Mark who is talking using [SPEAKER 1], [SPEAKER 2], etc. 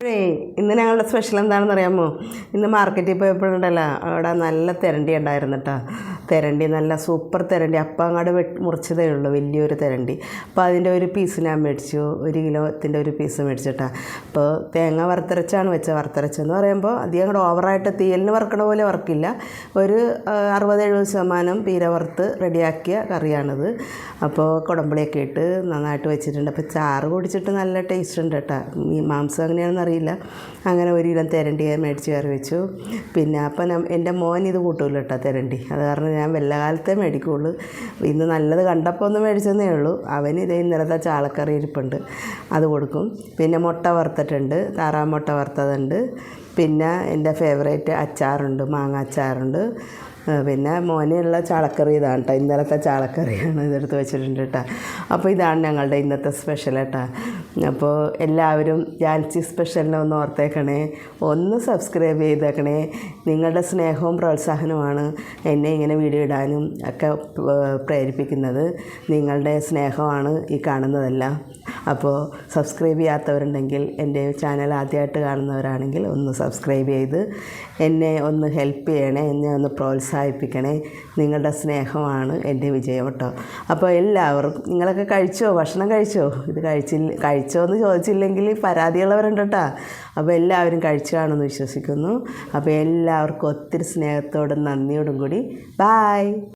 [SPEAKER 1] ഇന്ന് ഞങ്ങളുടെ സ്പെഷ്യൽ എന്താണെന്ന് അറിയാമോ ഇന്ന് മാർക്കറ്റിൽ പോയപ്പോഴുണ്ടല്ലോ അവിടെ നല്ല തിരണ്ടി ഉണ്ടായിരുന്നു കേട്ടോ തെരണ്ടി നല്ല സൂപ്പർ തെരണ്ടി. അപ്പം അങ്ങോട്ട് വെട്ടി മുറിച്ചതേ ഉള്ളൂ വലിയൊരു തെരണ്ടി. അപ്പോൾ അതിന്റെ ഒരു പീസ് ഞാൻ മേടിച്ചു ഒരു കിലോത്തിന്റെ ഒരു പീസ് മേടിച്ചിട്ടാ. അപ്പോൾ തേങ്ങ വറുത്തരച്ചാണ് വെച്ചത്. വറുത്തരച്ചെന്ന് പറയുമ്പോൾ അധികം കൂടെ ഓവറായിട്ട് തീയലിന് വറുക്കണ പോലെ വർക്കില്ല ഒരു അറുപത് എഴുപത് ശതമാനം പീര വറുത്ത് റെഡിയാക്കിയ കറിയാണിത്. അപ്പോൾ കുടമ്പളിയൊക്കെ ഇട്ട് നന്നായിട്ട് വെച്ചിട്ടുണ്ട്. അപ്പോൾ ചാറ് കുടിച്ചിട്ട് നല്ല ടേസ്റ്റ് ഉണ്ട് കേട്ടോ. ഈ മാംസം അങ്ങനെയാണെന്ന് അറിയില്ല. അങ്ങനെ ഒരു കിലോ തെരണ്ടി മേടിച്ച് കയറി വെച്ചു. പിന്നെ അപ്പം എന്റെ മോൻ ഇത് കൂട്ടുമല്ലോ കേട്ടോ തെരണ്ടി. അത് കാരണം ഞാൻ വെള്ളകാലത്തെ കാലത്തെ മേടിക്കുള്ളൂ. ഇന്ന് നല്ലത് കണ്ടപ്പോൾ ഒന്ന് മേടിച്ചെന്നേ ഉള്ളൂ. അവന് ഇതേ ഇന്നലത്തെ ചാളക്കറി ഇരിപ്പുണ്ട്. അത് കൊടുക്കും. പിന്നെ മുട്ട വറുത്തിട്ടുണ്ട്. താറാവ് മുട്ട വറുത്തതുണ്ട്. പിന്നെ എന്റെ ഫേവറേറ്റ് അച്ചാറുണ്ട്. മാങ്ങ അച്ചാറുണ്ട്. പിന്നെ മോനുള്ള ചാളക്കറി ഇതാണ് കേട്ടോ ഇന്നലത്തെ ചാളക്കറിയാണ് ഇതെടുത്ത് വെച്ചിട്ടുണ്ട് കേട്ടോ അപ്പോൾ ഇതാണ് ഞങ്ങളുടെ ഇന്നത്തെ സ്പെഷ്യൽ കേട്ടോ അപ്പോൾ എല്ലാവരും ജാൻസി സ്പെഷ്യലിനെ ഒന്ന് ഓർത്തേക്കണേ. ഒന്ന് സബ്സ്ക്രൈബ് ചെയ്തേക്കണേ. നിങ്ങളുടെ സ്നേഹവും പ്രോത്സാഹനവുമാണ് എന്നെ ഇങ്ങനെ വീഡിയോ ഇടാനും ഒക്കെ പ്രേരിപ്പിക്കുന്നത്. നിങ്ങളുടെ സ്നേഹമാണ് ഈ കാണുന്നതെല്ലാം. അപ്പോൾ സബ്സ്ക്രൈബ് ചെയ്യാത്തവരുണ്ടെങ്കിൽ എന്റെ ചാനൽ ആദ്യമായിട്ട് കാണുന്നവരാണെങ്കിൽ ഒന്ന് സബ്സ്ക്രൈബ് ചെയ്ത് എന്നെ ഒന്ന് ഹെൽപ്പ് ചെയ്യണേ എന്നെ ഒന്ന് പ്രോത്സാഹിപ്പിക്കണേ. നിങ്ങളുടെ സ്നേഹമാണ് എന്റെ വിജയം കേട്ടോ. അപ്പോൾ എല്ലാവർക്കും നിങ്ങളൊക്കെ കഴിച്ചോ? ഭക്ഷണം കഴിച്ചോ? ഇത് കഴിച്ചില്ല കഴിച്ചോ എന്ന് ചോദിച്ചില്ലെങ്കിൽ പരാതിയുള്ളവരുണ്ട് കേട്ടോ. അപ്പോൾ എല്ലാവരും കഴിച്ചു കാണുമെന്ന് വിശ്വസിക്കുന്നു. അപ്പോൾ എല്ലാവർക്കും ഒത്തിരി സ്നേഹത്തോടും നന്ദിയോടും കൂടി. ബായ്